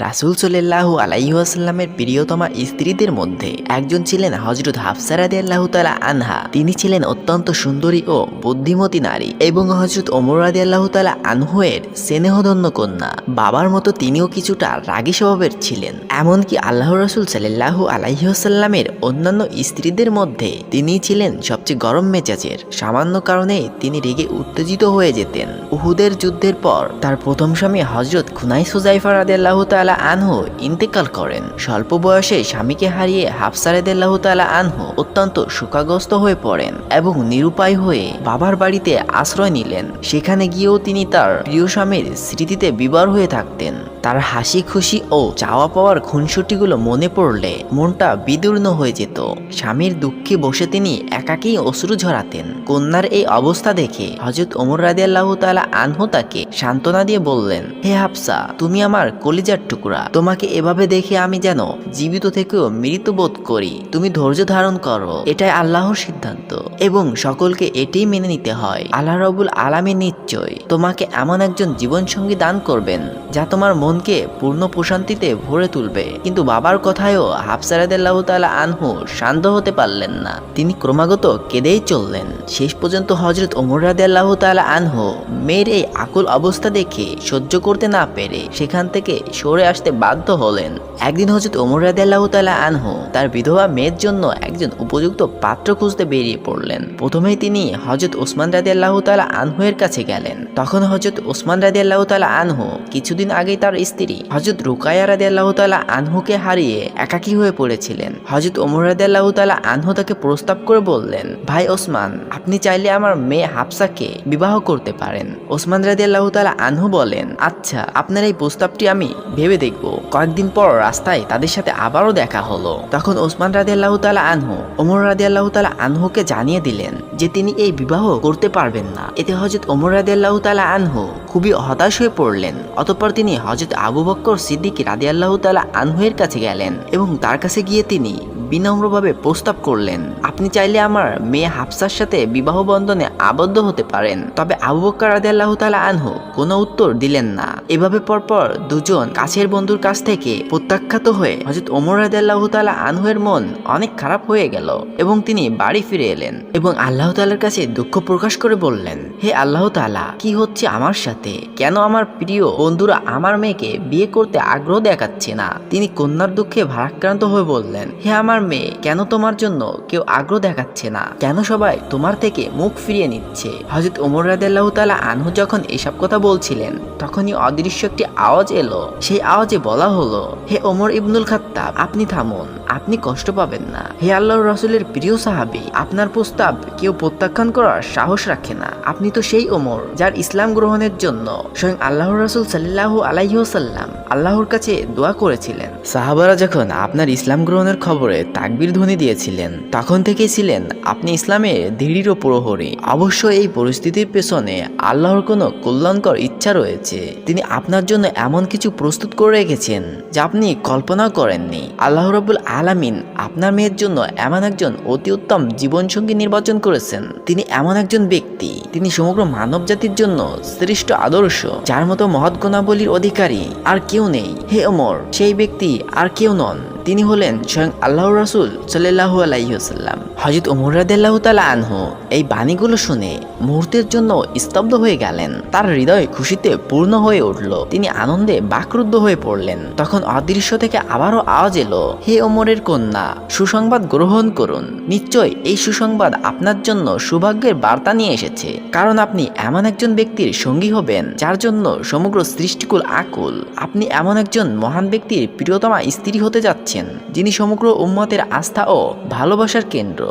রাসুল সাল্লাহু আলাইহাসাল্লামের প্রিয়তমা স্ত্রীদের মধ্যে একজন ছিলেন হজরত হাফসারাদি আল্লাহ তালা আনহা। তিনি ছিলেন অত্যন্ত সুন্দরী ও বুদ্ধিমতী নারী এবং হজরত ওমর রাদি আল্লাহ তালা আনহুয়ের স্নেহধন্য কন্যা। বাবার মতো তিনিও কিছুটা রাগী স্বভাবের ছিলেন। এমনকি আল্লাহ রসুল সাল্লাহু আলাইহাসাল্লামের অন্যান্য স্ত্রীদের মধ্যে তিনি ছিলেন সবচেয়ে গরম মেজাজের। সামান্য কারণে তিনি রেগে উত্তেজিত হয়ে যেতেন। উহুদের যুদ্ধের পর তার প্রথম স্বামী হজরত খুনাই সুজাইফার সুজাইফা রাদিয়াল্লাহ তাআলা আনহু ইন্তেকাল করেন। স্বল্প বয়সে স্বামীকে হারিয়ে হাফসা রাদিয়াল্লাহু তাআলা আনহু অত্যন্ত শোকাগ্রস্ত হয়ে পড়েন এবং নিরুপায় হয়ে বাবার বাড়িতে আশ্রয় নিলেন। সেখানে গিয়েও তিনি তার প্রিয় স্বামীর স্মৃতিতে বিবার হয়ে থাকতেন। তার হাসি খুশি ও চাওয়া পাওয়ার খুনসুটিগুলো মনে পড়লে মনটা বিদীর্ণ হয়ে যেত। স্বামীর দুঃখে বসে তিনি একাকেই অশ্রু ঝরাতেন। কন্যার এই অবস্থা দেখে হজরত ওমর রাদি আল্লাহ তালা আনহু তাকে সান্ত্বনা দিয়ে বললেন, হে হাফসা, তুমি আমার কলিজার টুকরা তোমাকে এভাবে দেখে আমি যেন জীবিত থেকেও মৃত বোধ করি। তুমি ধৈর্য ধারণ করো। এটাই আল্লাহর সিদ্ধান্ত। এবং সকলকে এটাই মেনে নিতে হয়। আল্লাহ রবুল আলামী নিশ্চয় তোমাকে এমন একজন জীবনসঙ্গী দান করবেন, যা তোমার মনকে পূর্ণ প্রশান্তিতে ভরে তুলবে। কিন্তু বাবার কথায়ও হাফসারাদাল্লাহ তালা আনহু শান্ত হতে পারলেন না। তিনি ক্রমাগত কেঁদেই চললেন। শেষ পর্যন্ত হজরত ওমর রাদিয়াল্লাহু তাআলা আনহু মেয়ের এই আকুল অবস্থা দেখে সহ্য করতে না পেরে সেখান থেকে সরে আসতে বাধ্য হলেন। একদিন হজরত ওমর রাদিয়াল্লাহু তাআলা আনহু তার বিধবা মেয়ের জন্য একজন উপযুক্ত পাত্র খুঁজতে বেরিয়ে পড়লেন। প্রথমেই তিনি হজরত ওসমান রাদিয়াল্লাহু তাআলা আনহুয়ের কাছে গেলেন। তখন হজরত ওসমান রাদিয়াল্লাহু তাআলা আনহু কিছুদিন আগেই তার স্ত্রী হজরত রুকায়া রাদিয়াল্লাহু তাআলা আনহুকে হারিয়ে একাকী হয়ে পড়েছিলেন। হজরত ওমর রাদিয়াল্লাহু তাআলা আনহু তাকে প্রস্তাব করে বললেন, ভাই ওসমান, আপনি চাইলে আমার মেয়ে হাফসাকে বিবাহ করতে পারেন। ওসমান রাদিয়াল্লাহু তাআলা আনহু বলেন আচ্ছা আপনার এই প্রস্তাবটি আমি ভেবে দেখব। কয়েকদিন পর রাস্তায় তাদের সাথে আবারও দেখা হলো। তখন ওসমান রাদিয়াল্লাহু তাআলা আনহু, ওমর আল্লাহ তাআলা আনহুকে জানিয়ে দিলেন যে তিনি এই বিবাহ করতে পারবেন না। এতে হজরত ওমর আল্লাহ তালা আনহু খুবই হতাশ হয়ে পড়লেন। অতঃপর তিনি হজরত আবু বক্কর সিদ্দিক রাদিয়াল্লাহু তালা আনহুয়ের কাছে গেলেন এবং তার কাছে গিয়ে তিনি বিনম্রভাবে প্রস্তাব করলেন। আপনি চাইলে আমার মেয়ে হাফসার সাথে বিবাহ বন্ধনে আবদ্ধ হতে পারেন। তবে আবু বক্কর রাদিয়াল্লাহু তালা আনহু কোনো উত্তর দিলেন না। এভাবে পরপর দুজন কাছের বন্ধুর কাছ থেকে প্রত্যাখ্যাত হয়ে হযরত ওমর রাদিয়াল্লাহু তালা আনহুয়ের মন অনেক খারাপ হয়ে গেল এবং তিনি বাড়ি ফিরে এলেন এবং আল্লাহ তালার কাছে দুঃখ প্রকাশ করে বললেন, হে আল্লাহ তাআলা, কি হচ্ছে আমার সাথে? কেন আমার প্রিয় বন্ধুরা আমার মেয়েকে বিয়ে করতে আগ্রহ দেখাচ্ছে না? তিনি কন্যার দুঃখে ভারাক্রান্ত হয়ে বললেন, হে আমার মেয়ে কেন তোমার জন্য কেউ আগ্রহ দেখাচ্ছে না? কেন সবাই তোমার থেকে মুখ ফিরিয়ে নিচ্ছে? হজরত ওমর রাদিয়াল্লাহ তালা আনহু যখন এসব কথা বলছিলেন, তখনই অদৃশ্য একটি আওয়াজ এলো। সেই আওয়াজে বলা হলো, হে ওমর ইবনুল খাত্তাব, আপনি থামুন। আপনি কষ্ট পাবেন না। হে আল্লাহর রসুলের প্রিয় সাহাবী, আপনার প্রস্তাব কেউ প্রত্যাখ্যান করার সাহস রাখে না। আপনি তো সেই ওমর যার ইসলাম গ্রহণের জন্য স্বয়ং আল্লাহর রসুল সাল্লাহ আলাইসাল্লাম আল্লাহর কাছে দোয়া করেছিলেন। সাহাবারা যখন আপনার ইসলাম গ্রহণের খবরে তাকবির ধ্বনি দিয়েছিলেন, তখন থেকেই ছিলেন আপনি ইসলামের দৃঢ় প্রহরী। অবশ্য এই পরিস্থিতির পেছনে আল্লাহর কোনো কল্যাণকর ইচ্ছা রয়েছে। তিনি আপনার জন্য এমন কিছু প্রস্তুত করে রেখেছেন যা আপনি কল্পনা করেননি। আল্লাহ রবুল আলামিন আপনার মেয়ের জন্য এমন একজন অতি উত্তম জীবনসঙ্গী নির্বাচন করেছেন। তিনি এমন একজন ব্যক্তি। তিনি সমগ্র মানব জাতির জন্য শ্রেষ্ঠ আদর্শ, যার মতো মহৎ গুণাবলীর অধিকারী আর কেউ নেই। হে অমর সেই ব্যক্তি আর কেউ নন। তিনি হলেন স্বয়ং আল্লাহ রাসুল সাল্লাহ আলাইসাল্লাম হজরত ওমর রাদিল্লাহ তালা আনহু এই বাণীগুলো শুনে মুহূর্তের জন্য স্তব্ধ হয়ে গেলেন। তার হৃদয় খুশিতে পূর্ণ হয়ে উঠল। তিনি আনন্দে বাকরুদ্ধ হয়ে পড়লেন। তখন অদৃশ্য থেকে আবারও আওয়াজ এলো, হে ওমরের কন্যা, সুসংবাদ গ্রহণ করুন। নিশ্চয় এই সুসংবাদ আপনার জন্য সৌভাগ্যের বার্তা নিয়ে এসেছে। কারণ আপনি এমন একজন ব্যক্তির সঙ্গী হবেন, যার জন্য সমগ্র সৃষ্টিকুল আকুল। আপনি এমন একজন মহান ব্যক্তির প্রিয়তমা স্ত্রী হতে যাচ্ছেন। যিনি সমগ্র উম্মতের আস্থা ও ভালোবাসার কেন্দ্র।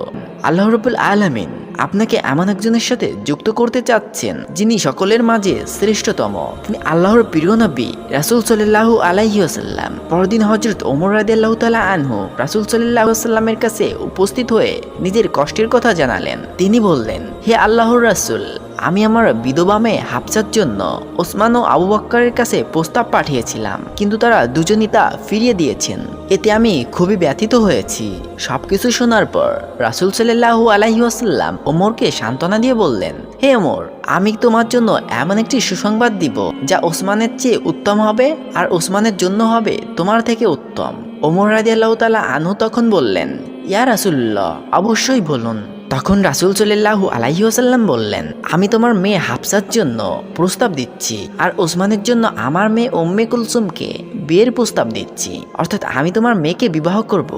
আল্লাহ রবুল আলমিন আপনাকে এমন একজনের সাথে যুক্ত করতে চাচ্ছেন, যিনি সকলের মাঝে শ্রেষ্ঠতম। তিনি আল্লাহর প্রিয় নবী, রাসুল সাল্লাহু আলাইসাল্লাম পরদিন হজরত ওমর রাদিয়াল্লাহু তালা আনহু রাসুল সাল্লাহ সাল্লামের কাছে উপস্থিত হয়ে নিজের কষ্টের কথা জানালেন। তিনি বললেন, হে আল্লাহর রাসুল আমি আমার বিধবা মেয়ে হাফসার জন্য ওসমান ও আবু বক্করের কাছে প্রস্তাব পাঠিয়েছিলাম। কিন্তু তারা দুজনই তা ফিরিয়ে দিয়েছেন। এতে আমি খুবই ব্যথিত হয়েছি। সবকিছু শোনার পর রাসুল সাল্লাহু আলাইসাল্লাম ওমরকে সান্ত্বনা দিয়ে বললেন, হে ওমর, আমি তোমার জন্য এমন একটি সুসংবাদ দিব যা ওসমানের চেয়ে উত্তম হবে আর ওসমানের জন্য হবে তোমার থেকে উত্তম। ওমর রাজি আল্লাহ তালা আনহু তখন বললেন, ইয়া রাসুল্লাহ অবশ্যই বলুন। তখন রাসুল সাল্লাহু আলাইসাল্লাম বললেন, আমি তোমার মেয়ে হাফসার জন্য প্রস্তাব দিচ্ছি আর ওসমানের জন্য আমার মেয়ে ওম্মে কুলসুমকে বিয়ের প্রস্তাব দিচ্ছি। অর্থাৎ আমি তোমার মেয়েকে বিবাহ করব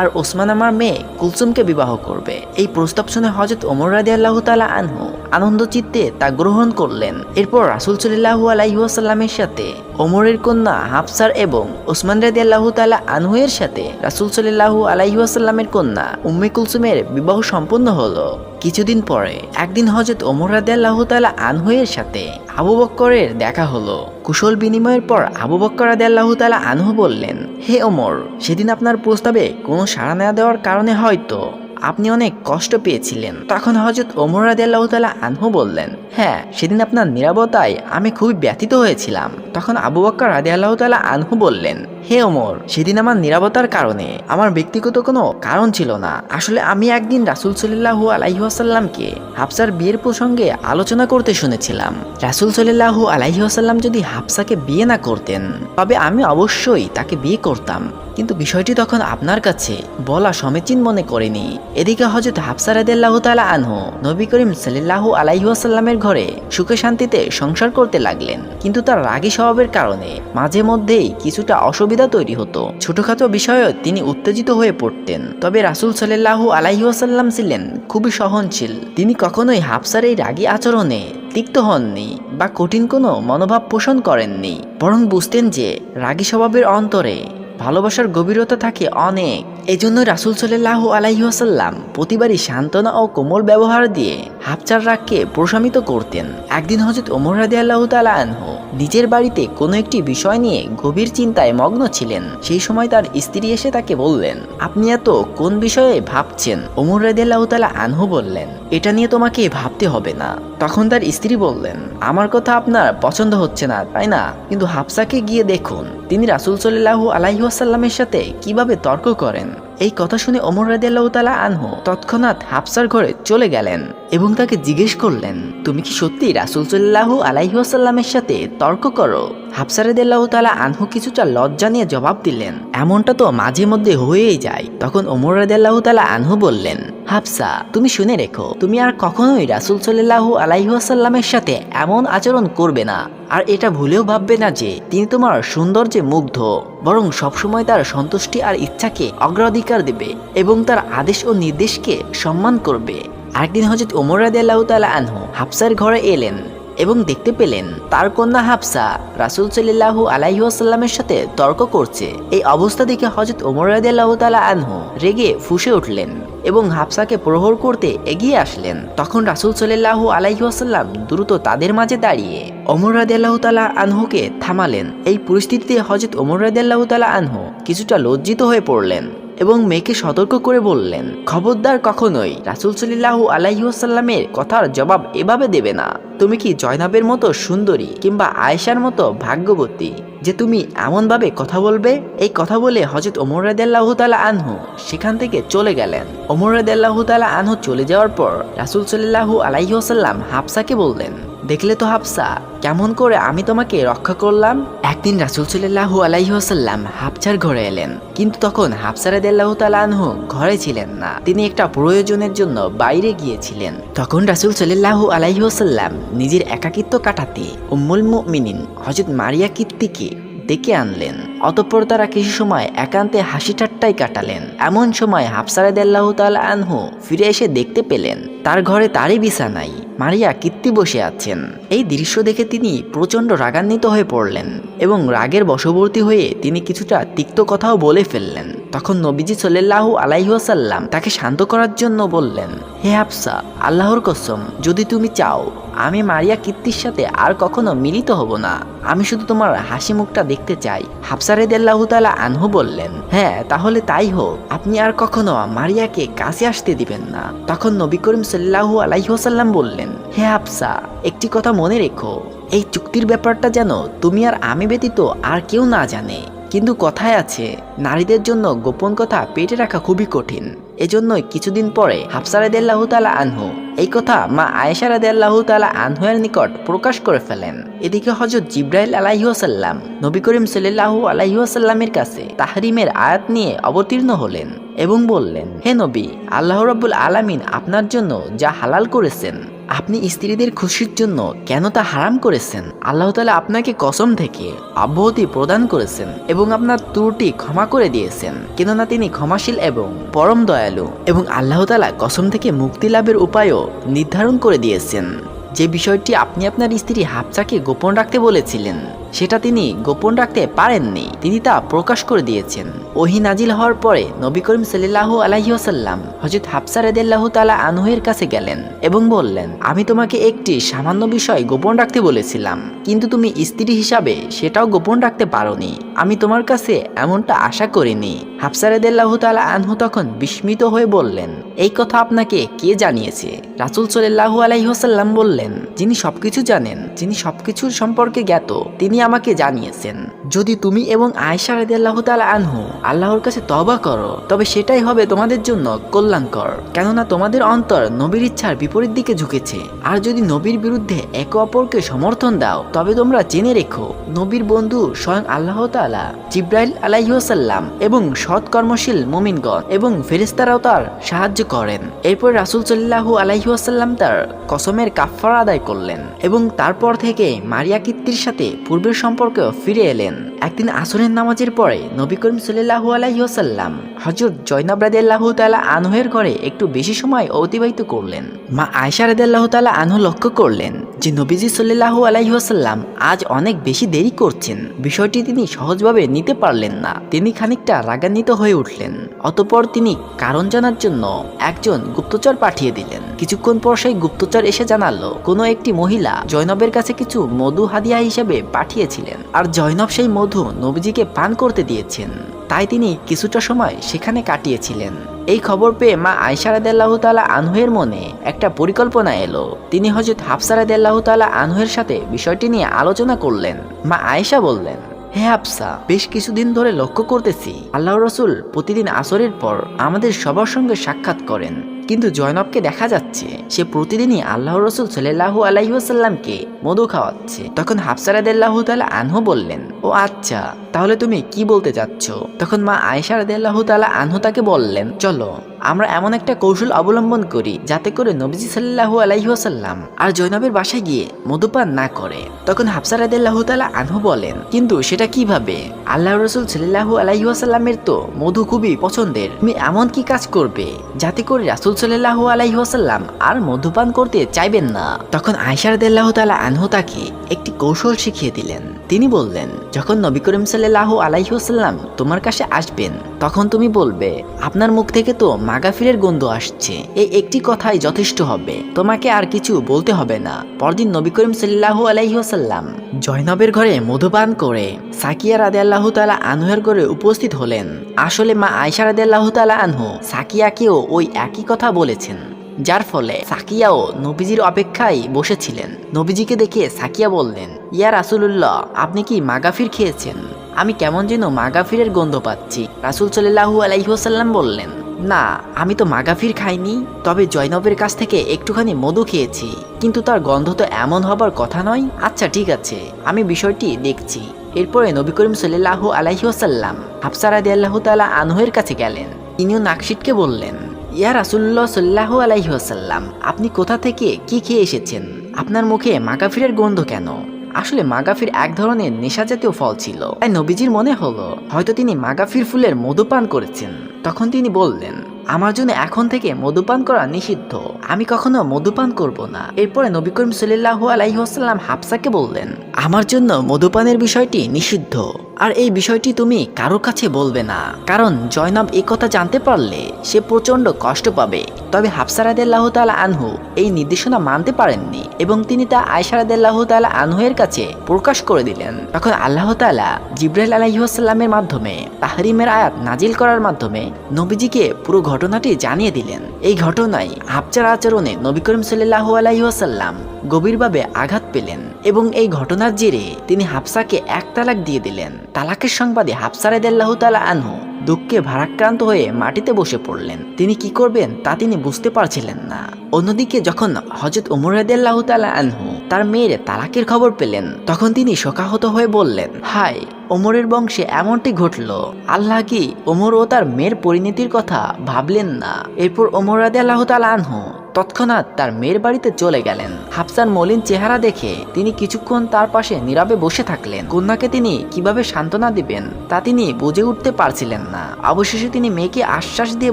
আর ওসমান আমার মেয়ে কুলসুমকে বিবাহ করবে। এই প্রস্তাব শুনে হজরত ওমর রাজি আল্লাহ তালা আনহু আনন্দ চিত্তে তা গ্রহণ করলেন। এরপর রাসুল সাল্লাহু আলাইসাল্লামের সাথে, ওমরের কন্যা হাফসার এবং ওসমান রাজি আল্লাহ তালা আনহুয়ের সাথে রাসুল সাল্লাহু আলাইসাল্লামের কন্যা উম্মে কুলসুমের বিবাহ সম্পন্ন হলো। কিছুদিন পরে একদিন হজরত ওমর রাজি আল্লাহ তালা আনহুয়ের সাথে আবু বক্করের দেখা হলো। কুশল বিনিময়ের পর আবু বক্কর রাজি আল্লাহ তালা আনহু বললেন, হে ওমর, সেদিন আপনার প্রস্তাবে কোনো সাড়া না দেওয়ার কারণে হয়তো আপনি অনেক কষ্ট পেয়েছিলেন। তখন হজরত ওমর রাজি আল্লাহ তালা আনহু বললেন হ্যাঁ সেদিন আপনার নিরাপত্তায় আমি খুবই ব্যথিত হয়েছিলাম। তখন আবু বক্কর রাজি আল্লাহ তালা আনহু বললেন হে ওমর, সেদিন আমার নিরাপত্তার কারণে। আমার ব্যক্তিগত কোনো কারণ ছিল না। আসলে আমি একদিন রাসুল সাল্লাহু আলাইহাসাল্লামকে হাফসার বিয়ের প্রসঙ্গে আলোচনা করতে শুনেছিলাম। রাসুল সাল্লাহু আলাইহাসাল্লাম যদি হাফসাকে বিয়ে না করতেন, তবে আমি অবশ্যই তাকে বিয়ে করতাম। কিন্তু বিষয়টি তখন আপনার কাছে বলা সমীচীন মনে করেনি। এদিকে হজরত হাফসা রাদিয়াল্লাহু তাআলা আনহু নবী করিম সাল্লাল্লাহু আলাইহি ওয়াসাল্লামের ঘরে সুখে শান্তিতে সংসার করতে লাগলেন। কিন্তু তার রাগী স্বভাবের কারণে মাঝে মধ্যেই কিছুটা অসুবিধা তৈরি হতো। ছোটখাটো বিষয়ে তিনি উত্তেজিত হয়ে পড়তেন। তবে রাসুল সাল্লাহু আলাইহি ওয়াসাল্লাম ছিলেন খুবই সহনশীল। তিনি কখনোই হাফসার এই রাগী আচরণে তিক্ত হননি বা কঠিন কোনো মনোভাব পোষণ করেননি। বরং বুঝতেন যে রাগী স্বভাবের অন্তরে ভালোবাসার গভীরতা থাকে অনেক। এজন্য রাসুল সাল্লাহ আলাইহাসাল্লাম প্রতিবারই সান্ত্বনা ও কোমল ব্যবহার দিয়ে হাফচার রাগকে প্রশমিত করতেন। একদিন হজরত ওমর রাদি আল্লাহ আনহু নিজের বাড়িতে কোনো একটি বিষয় নিয়ে গভীর চিন্তায় মগ্ন ছিলেন। সেই সময় তার স্ত্রী এসে তাকে বললেন, আপনি এত কোন বিষয়ে ভাবছেন? ওমর রাদি আল্লাহ আনহু বললেন, এটা নিয়ে তোমাকে ভাবতে হবে না। তখন তার স্ত্রী বললেন, আমার কথা আপনার পছন্দ হচ্ছে না, তাই না? কিন্তু হাফসাকে গিয়ে দেখুন, তিনি রাসুল সাল্লাহু আলাইহাসাল্লামের সাথে কীভাবে তর্ক করেন? এই কথা শুনে অমর রাজিয়াল্লাহ তালা আনহু তৎক্ষণাৎ হাফসার ঘরে চলে গেলেন। এবং তাকে জিজ্ঞেস করলেন, তুমি কি সত্যি রাসুল সাল্লাহু আলাইহাসাল্লামের সাথে তর্ক করো? হাফসা রাদিয়াল্লাহু তাআলা আনহু কিছুটা লজ্জা নিয়ে জবাব দিলেন, এমনটা তো মাঝে মধ্যে হয়েই যায়। তখন ওমর রাদিয়াল্লাহু তালা আনহু বললেন, হাফসা, তুমি শুনে রেখো, তুমি আর কখনোই রাসুল সাল্লাহু আলাইহাসাল্লামের সাথে এমন আচরণ করবে না। আর এটা ভুলেও ভাববে না যে, তিনি তোমার সৌন্দর্যে মুগ্ধ, বরং সবসময় তার সন্তুষ্টি আর ইচ্ছাকে অগ্রাধিকার দেবে এবং তার আদেশ ও নির্দেশকে সম্মান করবে। আরেকদিন হজরত ওমর রাদি আল্লাহ তালা আনহু হাফসার ঘরে এলেন এবং দেখতে পেলেন তার কন্যা হাফসা রাসুল সাল্লাহু আলাইহাসাল্লামের সাথে তর্ক করছে। এই অবস্থা দেখে হজরত ওমর রাদি আল্লাহ তালা আনহু রেগে ফুসে উঠলেন এবং হাফসাকে প্রহর করতে এগিয়ে আসলেন। তখন রাসুল সাল্লাহু আলাইহাসাল্লাম দ্রুত তাদের মাঝে দাঁড়িয়ে অমর রাদি আল্লাহ তালা আনহুকে থামালেন। এই পরিস্থিতিতে হজরত ওমর রাদি আল্লাহ তালা আনহু কিছুটা লজ্জিত হয়ে পড়লেন। এবং মেয়েকে সতর্ক করে বললেন, খবরদার কখনোই। রাসুল সাল্লাহু আলাইসাল্লামের কথার জবাব এভাবে দেবে না। তুমি কি জয়নাবের মতো সুন্দরী কিংবা আয়েশার মতো ভাগ্যবতী যে তুমি এমনভাবে কথা বলবে? এই কথা বলে হজরত ওমর রাদিয়াল্লাহু তাআলা আনহু সেখান থেকে চলে গেলেন। ওমর রাদিয়াল্লাহু তাআলা আনহু চলে যাওয়ার পর রাসূল আলাইহি ওয়াসাল্লাম হাফসাকে বললেন দেখলে তো হাফসা, কেমন করে আমি তোমাকে রক্ষা করলাম? একদিন রাসুল সাল্লাহু আলাইহি ওয়াসাল্লাম হাফসার ঘরে এলেন, কিন্তু তখন হাফসার রাদিয়াল্লাহু তাআলা আনহু ঘরে ছিলেন না। তিনি একটা প্রয়োজনের জন্য বাইরে গিয়েছিলেন। তখন রাসুল সাল্লাহু আলাইহি ওয়াসাল্লাম নিজের একাকিত্ব কাটাতে উম্মুল মুমিনিন হজরত মারিয়া কীর্তিকে ডেকে আনলেন। অতঃপর তারা কিছু সময় একান্তে হাসি ঠাট্টাই কাটালেন। এমন সময় হাফসারাদ আল্লাহ তাল আনহু ফিরে এসে দেখতে পেলেন, তার ঘরে তারই বিছানাই মারিয়া কীর্তি বসে আছেন। এই দৃশ্য দেখে তিনি প্রচণ্ড রাগান্বিত হয়ে পড়লেন এবং রাগের বশবর্তী হয়ে তিনি কিছুটা তিক্ত কথাও বলে ফেললেন। তখন নবীজি সাল্লাল্লাহু আলাইহাসাল্লাম তাকে শান্ত করার জন্য বললেন, হে হাফসা আল্লাহর কসম, যদি তুমি চাও, আমি মারিয়া কীর্তির সাথে আর কখনো মিলিত হব না। আমি শুধু তোমার হাসি মুখটা দেখতে চাই। হাফসা রেদাল্লাহু তালা আনহু বললেন হ্যাঁ তাহলে তাই হোক। আপনি আর কখনো মারিয়াকে কাছে আসতে দিবেন না। তখন নবী করিম সাল্লাহু আলাইহাসাল্লাম বললেন, হে হাফসা একটি কথা মনে রেখো। এই চুক্তির ব্যাপারটা যেন তুমি আর আমি ব্যতীত আর কেউ না জানে। কিন্তু কথায় আছে, নারীদের জন্য গোপন কথা পেটে রাখা খুবই কঠিন। এজন্যই কিছুদিন পরে হাফসারাদিল্লাহ তালা আনহু এই কথা মা আয়েশারাদিল্লাহ তালা আনহুয়ের নিকট প্রকাশ করে ফেলেন। এদিকে হজরত জিব্রাইল আলাইহাসাল্লাম নবী করিম সাল্লাহু আলাইহাসাল্লামের কাছে তাহরিমের আয়াত নিয়ে অবতীর্ণ হলেন এবং বললেন, হে নবী, আল্লাহ রাব্বুল আলামিন আপনার জন্য যা হালাল করেছেন আপনি স্ত্রীদের খুশির জন্য কেন তা হারাম করেছেন? আল্লাহ তালা আপনাকে কসম থেকে অব্যাহতি প্রদান করেছেন এবং আপনার ত্রুটি ক্ষমা করে দিয়েছেন। কেননা তিনি ক্ষমাশীল এবং পরম দয়ালু এবং আল্লাহ তালা কসম থেকে মুক্তি লাভের উপায়ও নির্ধারণ করে দিয়েছেন। যে বিষয়টি আপনি আপনার স্ত্রী হাফসাকে গোপন রাখতে বলেছিলেন সেটা তিনি গোপন রাখতে পারেননি। তিনি তা প্রকাশ করে দিয়েছেন। ওহি নাজিল হওয়ার পরে নবী করিম সাল্লাল্লাহু আলাইহি ওয়াসাল্লাম হযরত হাফসা রাদিয়াল্লাহু তাআলা আনহুয়ের কাছে গেলেন এবং বললেন, আমি তোমাকে একটি সামান্য বিষয় গোপন রাখতে বলেছিলাম, কিন্তু তুমি স্ত্রী হিসাবে সেটাও গোপন রাখতে পারোনি। আমি তোমার কাছে এমনটা আশা করিনি। হাফসা রাদিয়াল্লাহু তাআলা আনহু তখন বিস্মিত হয়ে বললেন, এই কথা আপনাকে কে জানিয়েছে? রাসূল সাল্লাল্লাহু আলাইহি ওয়াসাল্লাম বললেন, যিনি সবকিছু জানেন, যিনি সবকিছুর সম্পর্কে জ্ঞাত, তিনি আমাকে জানিয়েছেন। যদি তুমি এবং আয়েশা রাদিয়াল্লাহু তাআলা আনহু আল্লাহর কাছে তওবা করো, তবে সেটাই হবে তোমাদের জন্য কল্যাণকর। কেননা তোমাদের অন্তর নবীর ইচ্ছার বিপরীত দিকে ঝুঁকেছে। আর যদি নবীর বিরুদ্ধে একে অপরকে সমর্থন দাও, তবে তোমরা জেনে রেখো, নবীর বন্ধু স্বয়ং আল্লাহ তাআলা জিব্রাইল আলাইহাল্লাম এবং সৎ কর্মশীল মুমিনগণ এবং ফেরেস্তারাও তার সাহায্য করেন। এরপর রাসূল সাল্লাহু আলাইহাল্লাম তার কসমের কাফারা আদায় করলেন এবং তারপর থেকে মারিয়া কীর্তির সাথে পূর্বের সম্পর্ক ফিরে এলেন। একদিন আসরের নামাজের পরে নবী করিম সাল্লাহু আলাইসাল্লাম হজরত জৈনব রাদিয়াল্লাহু তালা আনহের ঘরে একটু বেশি সময় অতিবাহিত করলেন। মা আয়সা রাদিয়াল্লাহু তালা আনহ লক্ষ্য করলেন যে নবীজি সাল্লাহু আলাইসাল্লাম আজ অনেক বেশি দেরি করছেন। বিষয়টি তিনি সহজভাবে নিতে পারলেন না। তিনি খানিকটা রাগান্বিত হয়ে উঠলেন। অতপর তিনি কারণ জানার জন্য একজন গুপ্তচর পাঠিয়ে দিলেন। কিছুক্ষণ পর সেই গুপ্তচর এসে জানালো, কোনো একটি মহিলা জৈনবের কাছে কিছু মধু হাদিয়া হিসেবে পাঠিয়েছিলেন। আর জৈনব সেই মধু নবীজিকে পান করতে দিয়েছেন। তাই তিনি কিছুটা সময় সেখানে কাটিয়েছিলেন। এই খবর পেয়ে মা আয়সারাদাল্লাহ তালা আনহুয়ের মনে একটা পরিকল্পনা এলো। তিনি হজরত হাফসারাদাল্লাহ তালা আনহুয়ের সাথে বিষয়টি নিয়ে আলোচনা করলেন। মা আয়েশা বললেন, হে আফসা বেশ কিছুদিন ধরে লক্ষ্য করতেছি আল্লাহ রসুল প্রতিদিন আসরের পর আমাদের সবার সঙ্গে সাক্ষাৎ করেন। কিন্তু জয়নবকে দেখা যাচ্ছে, সে প্রতিদিনই আল্লাহ রসুল সাল্লাহু আলাইসাল্লামকে মধু খাওয়াচ্ছে। তখন হাফসারাদাল্লাহ তালা আনহু বললেন, ও আচ্ছা তাহলে তুমি কি বলতে চাচ্ছ? তখন মা আয়েশা রাদিয়াল্লাহু তাআলা আনহু তাকে বললেন, চলো, আমরা এমন একটা কৌশল অবলম্বন করি যাতে করে নবীজি সাল্লাল্লাহু আলাইহি ওয়াসাল্লাম আর জৈনবের বাসায় গিয়ে মধুপান না করে। তখন হাফসা রাদিয়াল্লাহু তাআলা আনহু বলেন, কিন্তু সেটা কীভাবে? আল্লাহ রসুল সাল্লাল্লাহু আলাইহি ওয়াসাল্লামের তো মধু খুবই পছন্দের। তুমি এমন কি কাজ করবে যাতে করে রাসূল সাল্লাল্লাহু আলাইহি ওয়াসাল্লাম আর মধুপান করতে চাইবেন না। তখন আয়েশা রাদিয়াল্লাহু তাআলা আনহু তাকে একটি কৌশল শিখিয়ে দিলেন। তিনি বললেন, যখন নবী করিম সাল্লাল্লাহু আলাইহি ওয়াসাল্লাম তোমার কাছে আসবেন, তখন তুমি বলবে, আপনার মুখ থেকে তো মাগাফিরের গন্ধ আসছে, এই একটি কথাই যথেষ্ট হবে, তোমাকে আর কিছু বলতে হবে না পরদিন নবী করিম সাল্লাল্লাহু আলাইহি ওয়াসাল্লাম জয়নবের ঘরে মধুপান করে সাকিয়া রাদিয়াল্লাহু তাআলা আনহুয়ের ঘরে উপস্থিত হলেন। আসলে মা আয়েশা রাদিয়াল্লাহু তাআলা আনহু সাকিয়াকেও ওই একই কথা বলেছেন, যার ফলে সাকিয়াও নবীজির অপেক্ষায় বসেছিলেন। নবীজিকে দেখে সাকিয়া বললেন, ইয়া রাসুলুল্লাহ, আপনি কি মাগাফির খেয়েছেন? আমি কেমন যেন মাগাফিরের গন্ধ পাচ্ছি। রাসুল সাল্লাহু আলাইসাল্লাম বললেন, না, আমি তো মাগাফির খাইনি, তবে জয়নবের কাছ থেকে একটুখানি মধু খেয়েছি। কিন্তু তার গন্ধ তো এমন হবার কথা নয়? আচ্ছা ঠিক আছে, আমি বিষয়টি দেখছি। এরপরে নবী করিম সাল্লাহু আলাইসাল্লাম হাফসারাদি আল্লাহ তালা আনহের কাছে গেলেন। তিনিও নাকশিটকে বললেন ইয়া রাসুল্লাহ সাল্লাহু আলাইসাল্লাম আপনি কোথা থেকে কি খেয়ে এসেছেন? আপনার মুখে মাগাফিরের গন্ধ কেন? আসলে মাগাফির এক ধরনের নেশা জাতীয় ফল ছিল। তাই নবীজির মনে হলো, হয়তো তিনি মাগাফির ফুলের মধুপান করেছেন। তখন তিনি বললেন, আমার জন্য এখন থেকে মধুপান করা নিষিদ্ধ। আমি কখনো মধুপান করব না। এরপরে নবী করিম সাল্লাহু আলাইহাল্লাম হাফসাকে বললেন, আমার জন্য মধুপানের বিষয়টি নিষিদ্ধ। আর এই বিষয়টি তুমি কারোর কাছে বলবে না। কারণ জয়নব এই কথা জানতে পারলে সে প্রচণ্ড কষ্ট পাবে। তবে হাফসারাদাল্লাহ তালা আনহু এই নির্দেশনা মানতে পারেননি এবং তিনি তা আয়সারাদাল্লাহ তালা আনহু এর কাছে প্রকাশ করে দিলেন। তখন আল্লাহ তালা জিব্রাইল আলাইসাল্লামের মাধ্যমে তাহরিমের আয়াত নাজিল করার মাধ্যমে নবীজিকে পুরো ঘটনাটি জানিয়ে দিলেন। এই ঘটনায় হাফচার আচরণে নবী করিম সাল্লাহ আলাইসাল্লাম গভীরভাবে আঘাত পেলেন এবং এই ঘটনার জেরে তিনি হাফসাকে এক তালাক দিয়ে দিলেন। তালাকের সংবাদে হাফসারাদাল্লাহ তালা আনহু দুঃখে ভারাক্রান্ত হয়ে মাটিতে বসে পড়লেন। তিনি কি করবেন তা তিনি বুঝতে পারছিলেন না। অন্যদিকে যখন হজরত উমর রাদিয়াল্লাহু আনহু তার মেয়ের তালাকের খবর পেলেন, তখন তিনি শোকাহত হয়ে বললেন হাই ওমরের বংশে এমনটি ঘটল। আল্লাহ কি ওমর ও তার মেয়ের পরিণতির কথা ভাবলেন না? এরপর ওমর রাদিয়াল্লাহু তাআলা আনহু তৎক্ষণাৎ তার মেয়ের বাড়িতে চলে গেলেন। হাফসার মলিন চেহারা দেখে তিনি কিছুক্ষণ তার পাশে নীরবে বসে থাকলেন। কন্যাকে তিনি কীভাবে সান্ত্বনা দিবেন তা তিনি বুঝে উঠতে পারছিলেন না। অবশেষে তিনি মেয়েকে আশ্বাস দিয়ে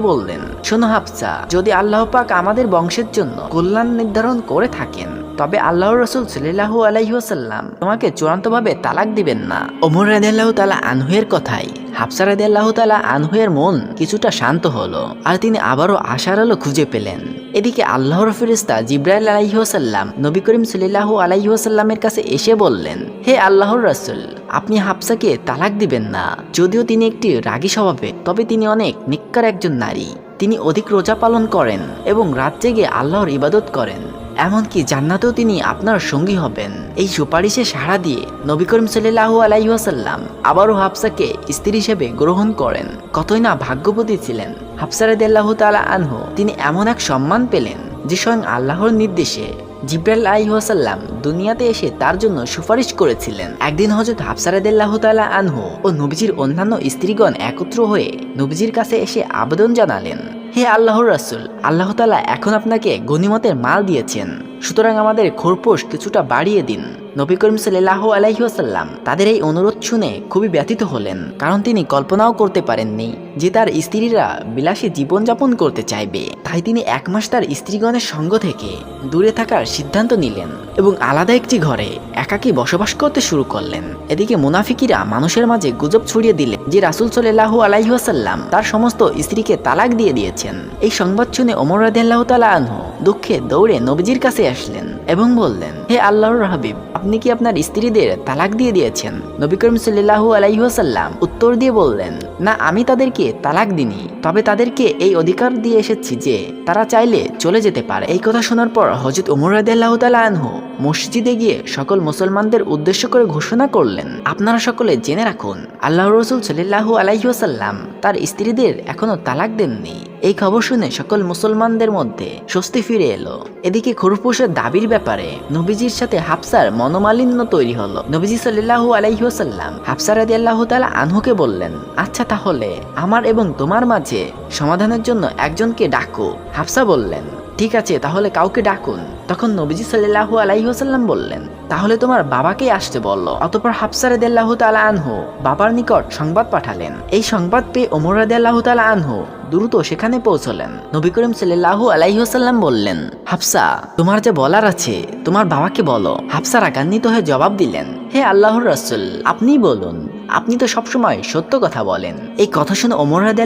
বললেন, শোনো হাফসা, যদি আল্লাহ পাক আমাদের বংশের জন্য কল্যাণ নির্ধারণ করে থাকেন তবে আল্লাহ রসুল সাল্লাহু আলাইসাল্লাম তোমাকে চূড়ান্তভাবে তালাক দিবেন না। ওমর রাদিয়াল্লাহ তালা আনহুয়ের কথাই হাফসা রাদিয়াল্লাহ তালা আনহুয়ের মন কিছুটা শান্ত হলো আর তিনি আবারও আশার আলো খুঁজে পেলেন। এদিকে আল্লাহর ফেরিস্তা জিব্রাইল আলাইহাসাল্লাম নবী করিম সাল্লাহু আলাইহাসাল্লামের কাছে এসে বললেন, হে আল্লাহর রাসুল, আপনি হাফসাকে তালাক দিবেন না। যদিও তিনি একটি রাগী স্বভাবে তবে তিনি অনেক নিক্কার একজন নারী। তিনি অধিক রোজা পালন করেন এবং রাত জেগে আল্লাহর ইবাদত করেন। এমনকি জান্নাতেও তিনি আপনার সঙ্গী হবেন। এই সুপারিশে সাড়া দিয়ে নবী করিম সাল্লাহু আলাইহাসাল্লাম আবারও হাফসাকে স্ত্রী হিসেবে গ্রহণ করেন। কতই না ভাগ্যবতী ছিলেন। হাফসারদাল্লাহ তালা আনহু, তিনি এমন এক সম্মান পেলেন যে স্বয়ং আল্লাহর নির্দেশে জিব্রাইল আলাইহাসাল্লাম দুনিয়াতে এসে তার জন্য সুপারিশ করেছিলেন। একদিন হজরত হাফসারাদাল্লাহ তালা আনহু ও নবীজির অন্যান্য স্ত্রীগণ একত্র হয়ে নবীজির কাছে এসে আবেদন জানালেন। হে আল্লাহর রাসুল আল্লাহতালা এখন আপনাকে গনিমতের মাল দিয়েছেন। সুতরাং আমাদের খোরপোশ কিছুটা বাড়িয়ে দিন। নবী করিম সাল্লাহ আলাইসাল্লাম তাদের এই অনুরোধ শুনে খুবই ব্যথিত হলেন, কারণ তিনি কল্পনাও করতে পারেননি যে তার স্ত্রীরা বিলাসী জীবনযাপন করতে চাইবে। তাই তিনি এক মাস তার স্ত্রীগণের সঙ্গ থেকে দূরে থাকার সিদ্ধান্ত নিলেন এবং আলাদা একটি ঘরে একাকী বসবাস করতে শুরু করলেন। এদিকে মুনাফিকিরা মানুষের মাঝে গুজব ছড়িয়ে দিলেন যে রাসুল সাল্লাহ আলাইসাল্লাম তার সমস্ত স্ত্রীকে তালাক দিয়ে দিয়েছেন। এই সংবাদ শুনে ওমর রাদিয়াল্লাহু তালা আনহু দুঃখে দৌড়ে নবীজির কাছে আসলেন। এবং বললেন, হে আল্লাহর হাবিব, আপনি কি আপনার স্ত্রীদের তালাক দিয়ে দিয়েছেন? নবী করিম সাল্লাহু আলাইসাল্লাম উত্তর দিয়ে বললেন, না, আমি তাদেরকে তালাক দিনি তবে তাদেরকে এই অধিকার দিয়ে এসেছি যে, তারা চাইলে চলে যেতে পারে। এই কথা শোনার পর হজরত উমর রাদিয়াল্লাহু তালা আনহু মসজিদে গিয়ে সকল মুসলমানদের উদ্দেশ্য করে ঘোষণা করলেন, আপনারা সকলে জেনে রাখুন আল্লাহ রসুল সাল্লাহু আলাইসাল্লাম তার স্ত্রীদের এখনও তালাক দেননি। এই খবর শুনে সকল মুসলমানদের মধ্যে স্বস্তি ফিরে এলো। এদিকে খরুপুষের দাবির ব্যাপারে নবীজির সাথে হাফসার মনোমালিন্য তৈরি হলো। নবীজি সাল্লাহু আলাইসাল্লাম হাফসার আদি আল্লাহ তালা আনহুকে বললেন আচ্ছা তাহলে আমার এবং তোমার মাঝে সমাধানের জন্য একজনকে ডাকো। হাফসা বললেন, ঠিক আছে, তাহলে কাউকে ডাকুন। তখন নবীজি সাল্লাহু আলাইসাল্লাম বললেন, তাহলে তোমার বাবাকে আসতে বলল অতপর হাফসার দেল্লাহ তালা আনহু বাবার নিকট সংবাদ পাঠালেন। এই সংবাদ পেয়ে ওমর রাদিয়াল্লাহু তালা আনহু দ্রুত সেখানে পৌঁছলেন। নবী করিম সাল্লাহু আলাইহাল্লাম বললেন, হাফসা, তোমার যে বলার আছে, তোমার বাবাকে বলো। হাফসা রাগান্বিত হয়ে জবাব দিলেন, হে আল্লাহর রাসুল আপনি বলুন। আপনি তো সবসময় সত্য কথা বলেন। এই কথা শুনে ওমর রাজ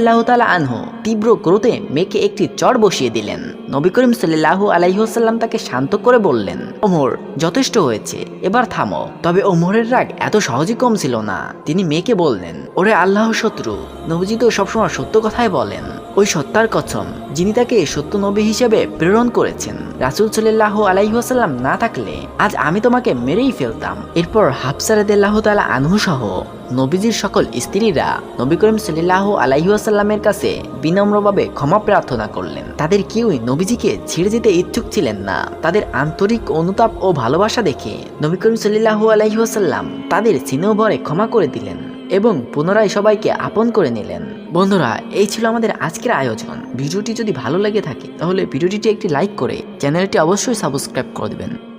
আনহু তীব্র ক্রোতে মেয়েকে একটি চর বসিয়ে দিলেন। নবী করিম সাল্লাল্লাহু আলাইহাল্লাম তাকে শান্ত করে বললেন, ওমর, যথেষ্ট হয়েছে, এবার থামো। তবে ওমরের রাগ এত সহজে কম ছিল না। তিনি মেয়েকে বললেন, ওরে আল্লাহ শত্রু নবীজি তো সবসময় সত্য কথাই বলেন। ওই সত্তার কথম যিনি তাকে সত্য নবী হিসেবে প্রেরণ করেছেন। রাসুল সাল্লাহ আলাইহাল্লাম না থাকলে আজ আমি তোমাকে মেরেই ফেলতাম। এরপর হাফসারদাল্লাহ তালা আনহু সহ নবীজির সকল স্ত্রীরা নবী করিম সাল্লাহ আলাইহাল্লামের কাছে বিনম্রভাবে ক্ষমা প্রার্থনা করলেন। তাদের কেউই নবীজিকে ছেড়ে যেতে ইচ্ছুক ছিলেন না। তাদের আন্তরিক অনুতাপ ও ভালোবাসা দেখে নবী করিম সাল্লাহ আলাইহাল্লাম তাদের স্নেহ ভরে ক্ষমা করে দিলেন এবং পুনরায় সবাইকে আপন করে নিলেন। বন্ধুরা, এই ছিল আমাদের আজকের আয়োজন। ভিডিওটি যদি ভালো লেগে থাকে, তাহলে ভিডিওটিতে একটি লাইক করে চ্যানেলটি অবশ্যই সাবস্ক্রাইব করে দেবেন।